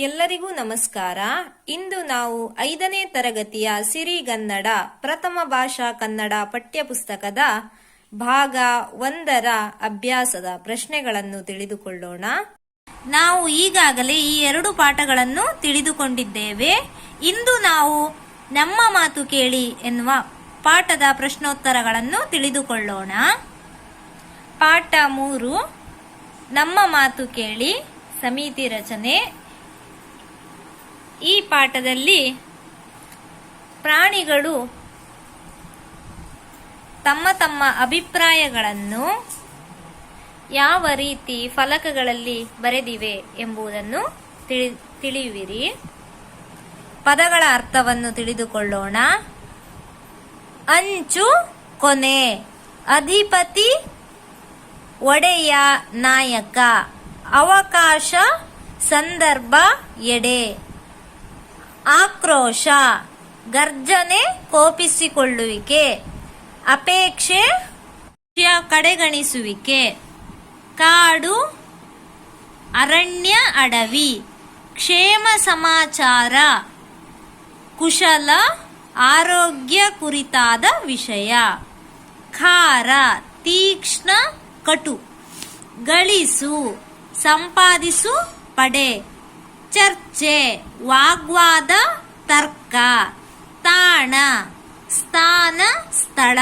ಎಲ್ಲರಿಗೂ ನಮಸ್ಕಾರ. ಇಂದು ನಾವು ಐದನೇ ತರಗತಿಯ ಸಿರಿಗನ್ನಡ ಪ್ರಥಮ ಭಾಷಾ ಕನ್ನಡ ಪಠ್ಯಪುಸ್ತಕದ ಭಾಗ ಒಂದರ ಅಭ್ಯಾಸದ ಪ್ರಶ್ನೆಗಳನ್ನು ತಿಳಿದುಕೊಳ್ಳೋಣ. ನಾವು ಈಗಾಗಲೇ ಈ ಎರಡು ಪಾಠಗಳನ್ನು ತಿಳಿದುಕೊಂಡಿದ್ದೇವೆ. ಇಂದು ನಾವು ನಮ್ಮ ಮಾತು ಕೇಳಿ ಎನ್ನುವ ಪಾಠದ ಪ್ರಶ್ನೋತ್ತರಗಳನ್ನು ತಿಳಿದುಕೊಳ್ಳೋಣ. ಪಾಠ ಮೂರು, ನಮ್ಮ ಮಾತು ಕೇಳಿ, ಸಮಿತಿ ರಚನೆ ಈ ಪಾಠದಲ್ಲಿ ಪ್ರಾಣಿಗಳು ತಮ್ಮ ತಮ್ಮ ಅಭಿಪ್ರಾಯಗಳನ್ನು ಯಾವ ರೀತಿ ಫಲಕಗಳಲ್ಲಿ ಬರೆದಿವೆ ಎಂಬುದನ್ನು ತಿಳಿ, ತಿಳಿಯುವಿರಿ. ಪದಗಳ ಅರ್ಥವನ್ನು ತಿಳಿದುಕೊಳ್ಳೋಣ. ಅಂಚು ಕೊನೆ. ಅಧಿಪತಿ ಒಡೆಯ ನಾಯಕ. ಅವಕಾಶ, ಸಂದರ್ಭ, ಎಡೆ. ಆಕ್ರೋಶ, ಗರ್ಜನೆ ಕೋಪಿಸಿಕೊಳ್ಳುವಿಕೆ, ಅಪೇಕ್ಷೆ ಕಡೆಗಣಿಸುವಿಕೆ, ಕಾಡು ಅರಣ್ಯ ಅಡವಿ, ಕ್ಷೇಮ ಸಮಾಚಾರ, ಕುಶಲ ಆರೋಗ್ಯ ಕುರಿತಾದ ವಿಷಯ, ಖಾರ, ತೀಕ್ಷ್ಣ, ಕಟು, ಗಳಿಸು, ಸಂಪಾದಿಸು, ಪಡೆ. ಚರ್ಚೆ, ವಾಗ್ವಾದ, ತರ್ಕ, ತಾಣ, ಸ್ಥಾನ, ಸ್ಥಳ,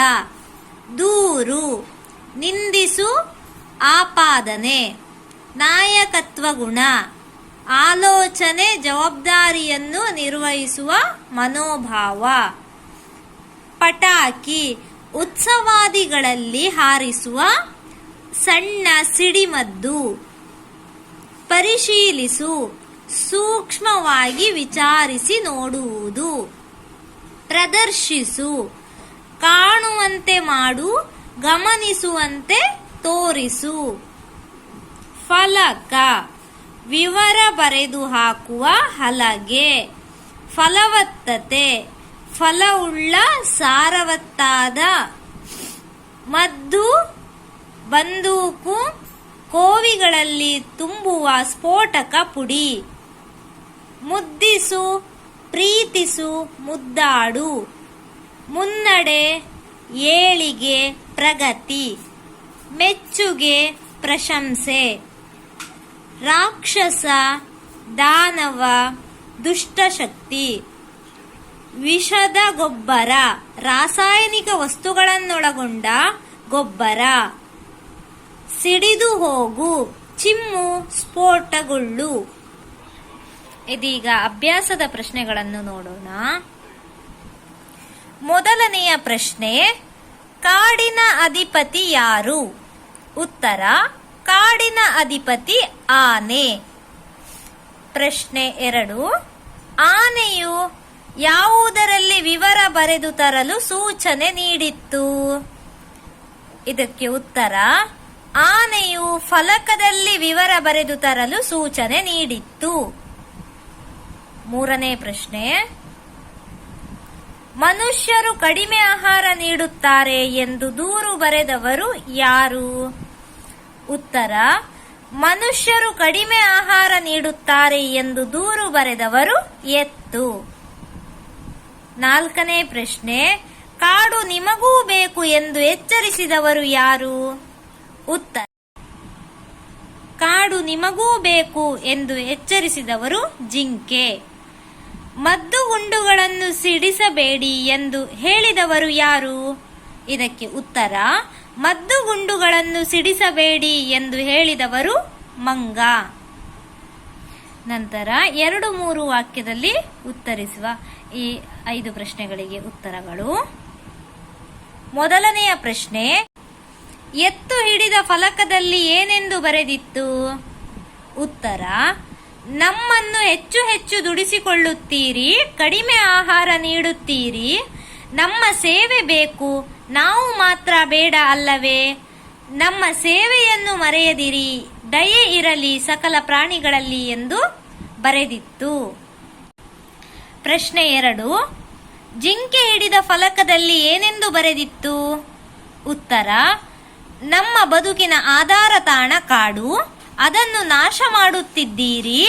ದೂರು, ನಿಂದಿಸು, ಆಪಾದನೆ, ನಾಯಕತ್ವ ಗುಣ, ಆಲೋಚನೆ, ಜವಾಬ್ದಾರಿಯನ್ನು ನಿರ್ವಹಿಸುವ ಮನೋಭಾವ, ಪಟಾಕಿ, ಉತ್ಸವಾದಿಗಳಲ್ಲಿ ಹಾರಿಸುವ ಸಣ್ಣ ಸಿಡಿಮದ್ದು, ಪರಿಶೀಲಿಸು ಸೂಕ್ಷ್ಮವಾಗಿ ವಿಚಾರಿಸಿ ನೋಡುವುದು. ಪ್ರದರ್ಶಿಸು. ಕಾಣುವಂತೆ ಮಾಡು, ಗಮನಿಸುವಂತೆ ತೋರಿಸು. ಫಲಕ. ವಿವರ ಬರೆದು ಹಾಕುವ ಹಲಗೆ. ಫಲವತ್ತತೆ. ಫಲವುಳ್ಳ ಸಾರವತ್ತಾದ. ಮದ್ದು, ಬಂದೂಕು, ಕೋವಿಗಳಲ್ಲಿ ತುಂಬುವ ಸ್ಫೋಟಕ ಪುಡಿ. ಮುದ್ದಿಸು, ಪ್ರೀತಿಸು, ಮುದ್ದಾಡು. ಮುನ್ನಡೆ, ಏಳಿಗೆ ಪ್ರಗತಿ. ಮೆಚ್ಚುಗೆ, ಪ್ರಶಂಸೆ. ರಾಕ್ಷಸ, ದಾನವ, ದುಷ್ಟಶಕ್ತಿ. ವಿಷದ ಗೊಬ್ಬರ, ರಾಸಾಯನಿಕ ವಸ್ತುಗಳನ್ನೊಳಗೊಂಡ ಗೊಬ್ಬರ. ಸಿಡಿದು ಹೋಗು, ಚಿಮ್ಮು, ಸ್ಫೋಟಗೊಳ್ಳು. ಇದೀಗ ಅಭ್ಯಾಸದ ಪ್ರಶ್ನೆಗಳನ್ನು ನೋಡೋಣ. ಮೊದಲನೆಯ ಪ್ರಶ್ನೆ, ಕಾಡಿನ ಅಧಿಪತಿ ಯಾರು? ಉತ್ತರ, ಕಾಡಿನ ಅಧಿಪತಿ ಆನೆ. ಪ್ರಶ್ನೆ ಎರಡು, ಆನೆಯು ಯಾವುದರಲ್ಲಿ ವಿವರ ಬರೆದು ತರಲು ಸೂಚನೆ ನೀಡಿತ್ತು? ಇದಕ್ಕೆ ಉತ್ತರ, ಆನೆಯು ಫಲಕದಲ್ಲಿ ವಿವರ ಬರೆದು ತರಲು ಸೂಚನೆ ನೀಡಿತ್ತು. ಮೂರನೇ ಪ್ರಶ್ನೆ. ಮನುಷ್ಯರು ಕಡಿಮೆ ಆಹಾರ ನೀಡುತ್ತಾರೆ ಎಂದು ದೂರು ಬರೆದವರು ಯಾರು? ಉತ್ತರ, ಮನುಷ್ಯರು ಕಡಿಮೆ ಆಹಾರ ನೀಡುತ್ತಾರೆ ಎಂದು ದೂರು ಬರೆದವರು ಎತ್ತು. ನಾಲ್ಕನೇ ಪ್ರಶ್ನೆ, ಕಾಡು ನಿಮಗೂ ಬೇಕು ಎಂದು ಎಚ್ಚರಿಸಿದವರು ಯಾರು? ಉತ್ತರ, ಕಾಡು ನಿಮಗೂ ಬೇಕು ಎಂದು ಎಚ್ಚರಿಸಿದವರು ಜಿಂಕೆ. ಮದ್ದುಗುಂಡುಗಳನ್ನು ಸಿಡಿಸಬೇಡಿ ಎಂದು ಹೇಳಿದವರು ಯಾರು? ಇದಕ್ಕೆ ಉತ್ತರ, ಮದ್ದು ಗುಂಡುಗಳನ್ನು ಸಿಡಿಸಬೇಡಿ ಎಂದು ಹೇಳಿದವರು ಮಂಗ. ನಂತರ ಎರಡು ಮೂರು ವಾಕ್ಯದಲ್ಲಿ ಉತ್ತರಿಸುವ ಈ ಐದು ಪ್ರಶ್ನೆಗಳಿಗೆ ಉತ್ತರಗಳು. ಮೊದಲನೆಯ ಪ್ರಶ್ನೆ, ಎತ್ತು ಹಿಡಿದ ಫಲಕದಲ್ಲಿ ಏನೆಂದು ಬರೆದಿತ್ತು? ಉತ್ತರ ನಮ್ಮನ್ನು ಹೆಚ್ಚು ಹೆಚ್ಚು ದುಡಿಸಿಕೊಳ್ಳುತ್ತೀರಿ, ಕಡಿಮೆ ಆಹಾರ ನೀಡುತ್ತೀರಿ, ನಮ್ಮ ಸೇವೆ ಬೇಕು, ನಾವು ಮಾತ್ರ ಬೇಡ ಅಲ್ಲವೇ? ನಮ್ಮ ಸೇವೆಯನ್ನು ಮರೆಯದಿರಿ, ದಯೆ ಇರಲಿ ಸಕಲ ಪ್ರಾಣಿಗಳಲ್ಲಿ ಎಂದು ಬರೆದಿತ್ತು. ಪ್ರಶ್ನೆ ಎರಡು, ಜಿಂಕೆ ಹಿಡಿದ ಫಲಕದಲ್ಲಿ ಏನೆಂದು ಬರೆದಿತ್ತು? ಉತ್ತರ, ನಮ್ಮ ಬದುಕಿನ ಆಧಾರ ತಾಣ ಕಾಡು. ಅದನ್ನು ನಾಶ ಮಾಡುತ್ತಿದ್ದೀರಿ.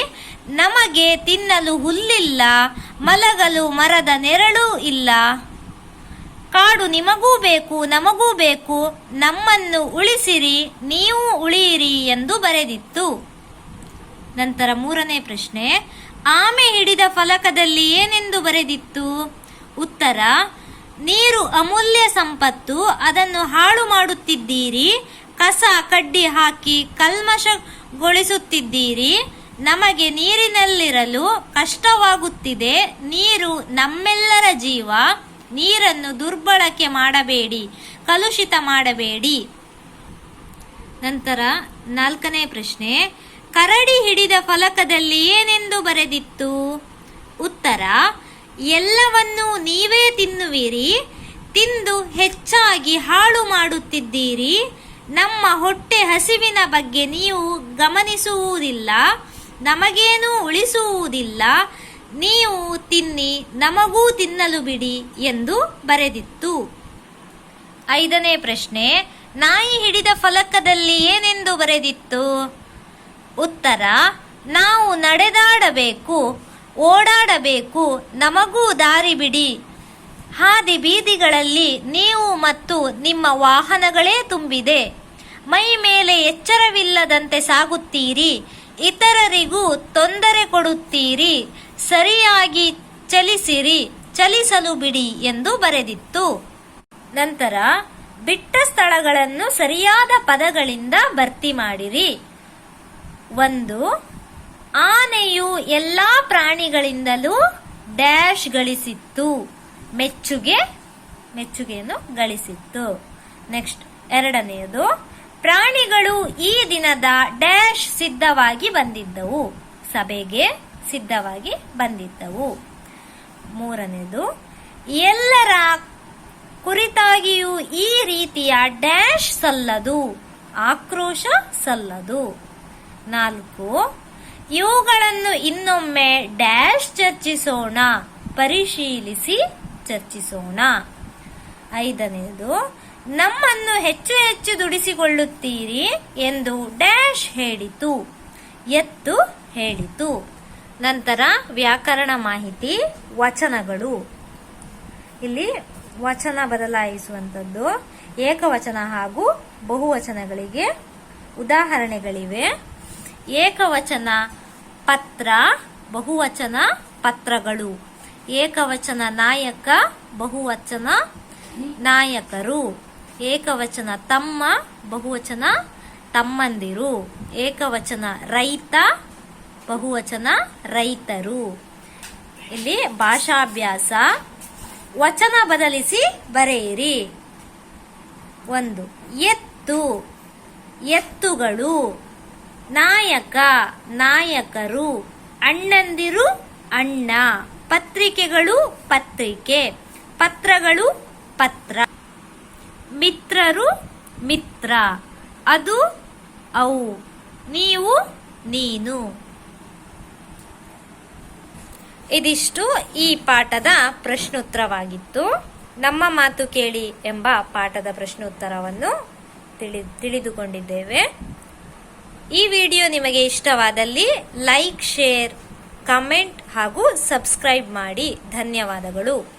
ನಮಗೆ ತಿನ್ನಲು ಹುಲ್ಲಿಲ್ಲ, ಮಲಗಲು ಮರದ ನೆರಳು ಇಲ್ಲ. ಕಾಡು ನಿಮಗೂ ಬೇಕು, ನಮಗೂ ಬೇಕು. ನಮ್ಮನ್ನು ಉಳಿಸಿರಿ, ನೀವು ಉಳಿಯಿರಿ ಎಂದು ಬರೆದಿತ್ತು. ನಂತರ ಮೂರನೇ ಪ್ರಶ್ನೆ, ಆಮೆ ಹಿಡಿದ ಫಲಕದಲ್ಲಿ ಏನೆಂದು ಬರೆದಿತ್ತು? ಉತ್ತರ, ನೀರು ಅಮೂಲ್ಯ ಸಂಪತ್ತು, ಅದನ್ನು ಹಾಳು ಮಾಡುತ್ತಿದ್ದೀರಿ ಕಸ ಕಡ್ಡಿ ಹಾಕಿ ಕಲ್ಮಶಗೊಳಿಸುತ್ತಿದ್ದೀರಿ. ನಮಗೆ ನೀರಿನಲ್ಲಿರಲು ಕಷ್ಟವಾಗುತ್ತಿದೆ. ನೀರು ನಮ್ಮೆಲ್ಲರ ಜೀವ. ನೀರನ್ನು ದುರ್ಬಳಕೆ ಮಾಡಬೇಡಿ, ಕಲುಷಿತ ಮಾಡಬೇಡಿ. ನಂತರ ನಾಲ್ಕನೇ ಪ್ರಶ್ನೆ, ಕರಡಿ ಹಿಡಿದ ಫಲಕದಲ್ಲಿ ಏನೆಂದು ಬರೆದಿತ್ತು? ಉತ್ತರ, ಎಲ್ಲವನ್ನೂ ನೀವೇ ತಿನ್ನುವಿರಿ, ತಿಂದು ಹೆಚ್ಚಾಗಿ ಹಾಳು ಮಾಡುತ್ತಿದ್ದೀರಿ. ನಮ್ಮ ಹೊಟ್ಟೆ ಹಸಿವಿನ ಬಗ್ಗೆ ನೀವು ಗಮನಿಸುವುದಿಲ್ಲ, ನಮಗೇನೂ ಉಳಿಸುವುದಿಲ್ಲ, ನೀವು ತಿನ್ನಿ, ನಮಗೂ ತಿನ್ನಲು ಬಿಡಿ ಎಂದು ಬರೆದಿತ್ತು. ಐದನೇ ಪ್ರಶ್ನೆ, ನಾಯಿ ಹಿಡಿದ ಫಲಕದಲ್ಲಿ ಏನೆಂದು ಬರೆದಿತ್ತು? ಉತ್ತರ, ನಾವು ನಡೆದಾಡಬೇಕು, ಓಡಾಡಬೇಕು, ನಮಗೂ ದಾರಿ ಬಿಡಿ. ಹಾದಿ ಬೀದಿಗಳಲ್ಲಿ ನೀವು ಮತ್ತು ನಿಮ್ಮ ವಾಹನಗಳೇ ತುಂಬಿದೆ. ಮೈ ಮೇಲೆ ಎಚ್ಚರವಿಲ್ಲದಂತೆ ಸಾಗುತ್ತೀರಿ, ಇತರರಿಗೂ ತೊಂದರೆ ಕೊಡುತ್ತೀರಿ, ಸರಿಯಾಗಿ ಚಲಿಸಿರಿ, ಚಲಿಸಲು ಬಿಡಿ ಎಂದು ಬರೆದಿತ್ತು. ನಂತರ, ಬಿಟ್ಟ ಸ್ಥಳಗಳನ್ನು ಸರಿಯಾದ ಪದಗಳಿಂದ ಭರ್ತಿ ಮಾಡಿರಿ. ಒಂದು, ಆನೆಯು ಎಲ್ಲಾ ಪ್ರಾಣಿಗಳಿಂದಲೂ ಡ್ಯಾಶ್ ಗಳಿಸಿತ್ತು. ಮೆಚ್ಚುಗೆ, ಮೆಚ್ಚುಗೆಯನ್ನು ಗಳಿಸಿತ್ತು. ನೆಕ್ಸ್ಟ್, ಎರಡನೆಯದು ಪ್ರಾಣಿಗಳು ಈ ದಿನದ ಡ್ಯಾಶ್ ಸಿದ್ಧವಾಗಿ ಬಂದಿದ್ದವು. ಸಭೆಗೆ ಸಿದ್ಧವಾಗಿ ಬಂದಿದ್ದವು. ಮೂರನೇದು, ಎಲ್ಲರ ಕುರಿತಾಗಿಯೂ ಈ ರೀತಿಯ ಡ್ಯಾಶ್ ಸಲ್ಲದು, ಆಕ್ರೋಶ ಸಲ್ಲದು. ನಾಲ್ಕು, ಇವುಗಳನ್ನು ಇನ್ನೊಮ್ಮೆ ಡ್ಯಾಶ್ ಚರ್ಚಿಸೋಣ, ಪರಿಶೀಲಿಸಿ ಚರ್ಚಿಸೋಣ. ಐದನೇದು ನಮ್ಮನ್ನು ಹೆಚ್ಚು ಹೆಚ್ಚು ದುಡಿಸಿಕೊಳ್ಳುತ್ತೀರಿ ಎಂದು ಡ್ಯಾಶ್ ಹೇಳಿತು. ಎತ್ತು ಹೇಳಿತು. ನಂತರ ವ್ಯಾಕರಣ ಮಾಹಿತಿ, ವಚನಗಳು. ಇಲ್ಲಿ ವಚನ ಬದಲಾಯಿಸುವಂಥದ್ದು, ಏಕವಚನ ಹಾಗೂ ಬಹುವಚನಗಳಿಗೆ ಉದಾಹರಣೆಗಳಿವೆ. ಏಕವಚನ ಪತ್ರ, ಬಹುವಚನ ಪತ್ರಗಳು. ಏಕವಚನ ನಾಯಕ, ಬಹುವಚನ ನಾಯಕರು. ಏಕವಚನ ತಮ್ಮ, ಬಹುವಚನ ತಮ್ಮಂದಿರು. ಏಕವಚನ ರೈತ, ಬಹುವಚನ ರೈತರು. ಇಲ್ಲಿ ಭಾಷಾಭ್ಯಾಸ. ವಚನ ಬದಲಿಸಿ ಬರೆಯಿರಿ. ಒಂದು, ಎತ್ತು. ಎತ್ತುಗಳು. ನಾಯಕ, ನಾಯಕರು. ಅಣ್ಣಂದಿರು, ಅಣ್ಣ. ಪತ್ರಿಕೆಗಳು, ಪತ್ರಿಕೆ. ಪತ್ರಗಳು, ಪತ್ರ. ಮಿತ್ರರು ಮಿತ್ರ. ಅದು ಅವು. ನೀವು ನೀನು. ಇದಿಷ್ಟು ಈ ಪಾಠದ ಪ್ರಶ್ನೋತ್ತರವಾಗಿತ್ತು. ನಮ್ಮ ಮಾತು ಕೇಳಿ ಎಂಬ ಪಾಠದ ಪ್ರಶ್ನೋತ್ತರವನ್ನು ತಿಳಿ, ತಿಳಿದುಕೊಂಡಿದ್ದೇವೆ. ಈ ವಿಡಿಯೋ ನಿಮಗೆ ಇಷ್ಟವಾದಲ್ಲಿ ಲೈಕ್, ಶೇರ್, ಕಮೆಂಟ್ ಹಾಗೂ ಸಬ್ಸ್ಕ್ರೈಬ್ ಮಾಡಿ. ಧನ್ಯವಾದಗಳು.